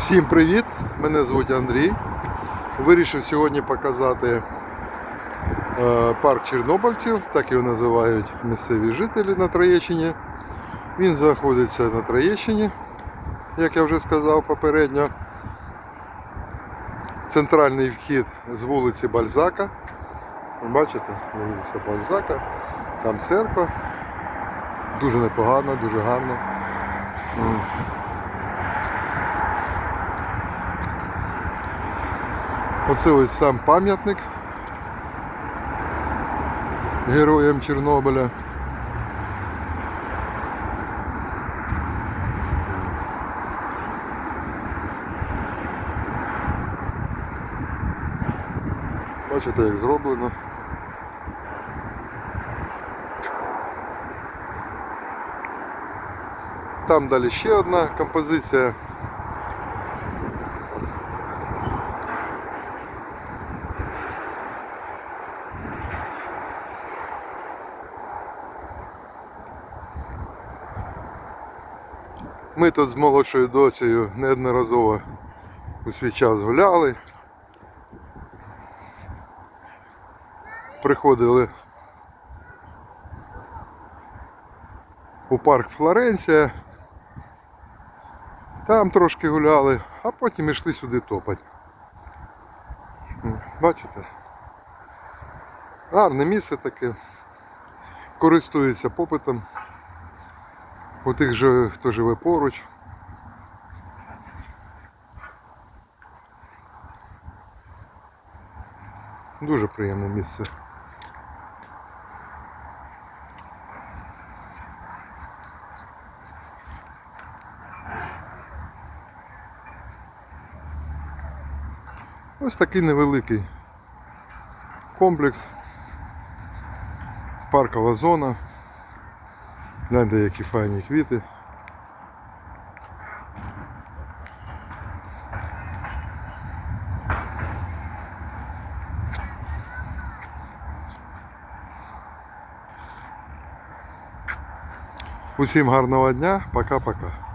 Всім привіт! Мене звуть Андрій. Вирішив сьогодні показати е, парк Чорнобильців, так його називають місцеві жителі на Троєщині. Він знаходиться на Троєщині, як я вже сказав попередньо. Центральний вхід з вулиці Бальзака. Бачите, вулиця Бальзака, там церква. Дуже непогано, дуже гарно. Оце ось сам пам'ятник героям Чорнобиля. Бачите, як зроблено. Там далі ще одна композиція. Ми тут з молодшою доцею неодноразово у свій час гуляли. Приходили у парк Флоренція. Там трошки гуляли, а потім йшли сюди топати. Бачите? Гарне місце таке. Користується попитом у тих же, хто живе поруч. Дуже приємне місце. Ось такий невеликий комплекс. Паркова зона. Гляньте, які файні квіти. Усім гарного дня, пока-пока.